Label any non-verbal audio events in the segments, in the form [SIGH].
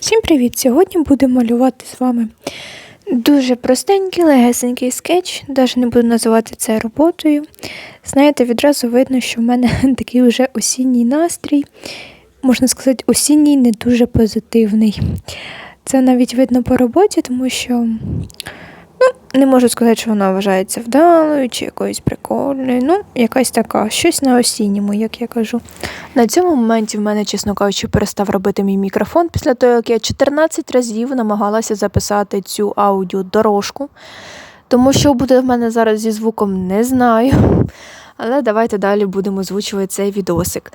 Всім привіт! Сьогодні буду малювати з вами дуже простенький, легесенький скетч. Навіть не буду називати це роботою. Знаєте, відразу видно, що в мене [LAUGHS] такий вже осінній настрій, можна сказати, осінній не дуже позитивний. Це навіть видно по роботі, тому що ну, не можу сказати, що вона вважається вдалою чи якоюсь прикольною. Ну, якась така, щось на осінньому, як я кажу. На цьому моменті в мене, чесно кажучи, перестав робити мій мікрофон після того, як я 14 разів намагалася записати цю аудіодорожку. Тому що буде в мене зараз зі звуком, не знаю. Але давайте далі будемо озвучувати цей відосик.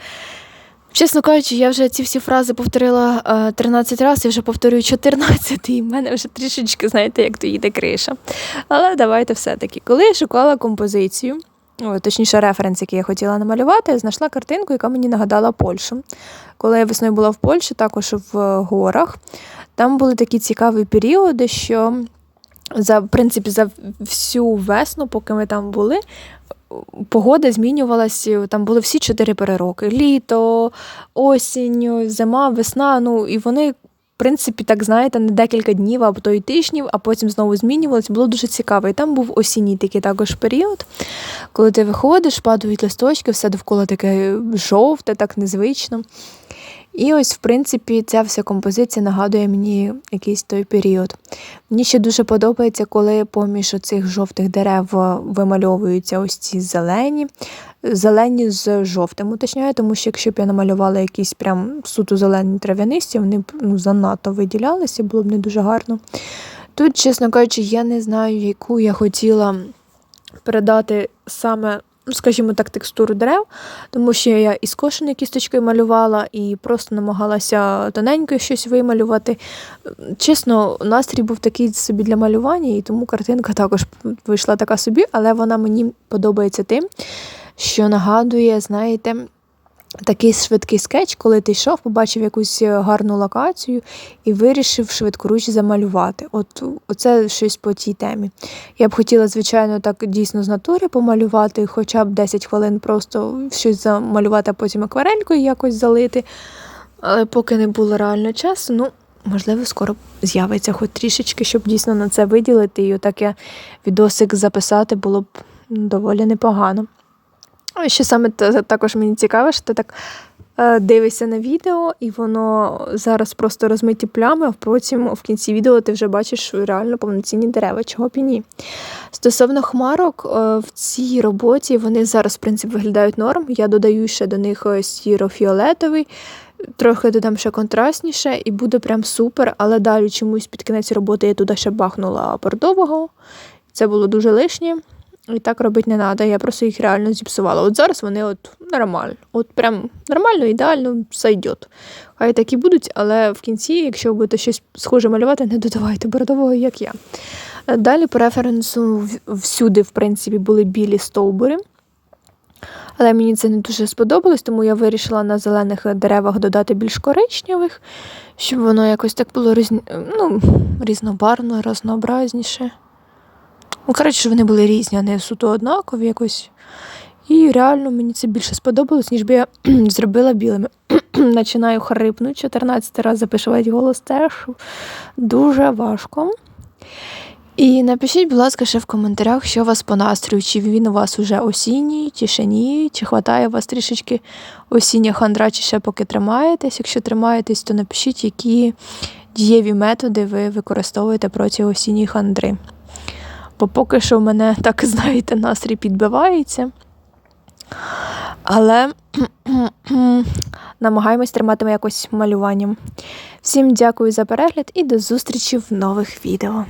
Чесно кажучи, я вже ці всі фрази повторила е, 13 разів, я вже повторюю 14, і в мене вже трішечки, знаєте, як то їде криша. Але давайте все-таки. Коли я шукала композицію, точніше, референс, який я хотіла намалювати, я знайшла картинку, яка мені нагадала Польщу. Коли я весною була в Польщі, також в горах, там були такі цікаві періоди, що за в принципі за всю весну, поки ми там були, погода змінювалася. Там були всі чотири перероки: літо, осінь, зима, весна. Ну і вони. В принципі, так знаєте, не декілька днів або то й тижнів, а потім знову змінювалось. Було дуже цікаво. І там був осінній такий також період, коли ти виходиш, падають листочки, все довкола таке жовте, так незвично. І ось, в принципі, ця вся композиція нагадує мені якийсь той період. Мені ще дуже подобається, коли поміж оцих жовтих дерев вимальовуються ось ці зелені, зелені з жовтим. Уточняю, тому що якщо б я намалювала якісь прям суто зелені трав'янисті, вони б ну, занадто виділялися, було б не дуже гарно. Тут, чесно кажучи, я не знаю, яку я хотіла передати саме ну, скажімо так, текстуру дерев, тому що я і скошені кісточки малювала, і просто намагалася тоненько щось вималювати. Чесно, настрій був такий собі для малювання, і тому картинка також вийшла така собі, але вона мені подобається тим, що нагадує, знаєте, Такий швидкий скетч, коли ти йшов, побачив якусь е, гарну локацію і вирішив швидкоруч замалювати. От Оце щось по цій темі. Я б хотіла, звичайно, так дійсно з натури помалювати, хоча б 10 хвилин просто щось замалювати, а потім акварелькою якось залити. Але поки не було реально часу, ну, можливо, скоро з'явиться хоч трішечки, щоб дійсно на це виділити. І отаке відосик записати було б доволі непогано. Що саме також мені цікаво, що ти так е, дивишся на відео, і воно зараз просто розмиті плями, а потім в кінці відео ти вже бачиш реально повноцінні дерева, чого б і ні. Стосовно хмарок, е, в цій роботі вони зараз, в принципі, виглядають норм. Я додаю ще до них сіро-фіолетовий, трохи додам ще контрастніше, і буде прям супер. Але далі чомусь під кінець роботи я туди ще бахнула бордового. Це було дуже лишнє. І так робити не треба, я просто їх реально зіпсувала. От зараз вони от нормально. От прям нормально, ідеально, зайдет. Хай такі будуть, але в кінці, якщо будете щось схоже малювати, не додавайте бордового, як я. Далі по референсу всюди, в принципі, були білі стовбури. Але мені це не дуже сподобалось, тому я вирішила на зелених деревах додати більш коричневих, щоб воно якось так було різні... ну, різнобарно, разнообразніше. Ну, коротше, що вони були різні, а не суто однакові якось. І реально мені це більше сподобалось, ніж би я [CLEARS THROAT] зробила білими. [CLEARS THROAT] Починаю хрипнути 14 разів запишувати голос теж дуже важко. І напишіть, будь ласка, ще в коментарях, що у вас по настрою, чи він у вас уже осінній, чи ні, чи хватає у вас трішечки осіння хандра, чи ще поки тримаєтесь. Якщо тримаєтесь, то напишіть, які дієві методи ви використовуєте проти осінньої хандри. Бо поки що в мене, так [LAUGHS] знаєте, настрій підбивається. Але [CLEARS THROAT] намагаємось тримати якось малюванням. Всім дякую за перегляд і до зустрічі в нових відео.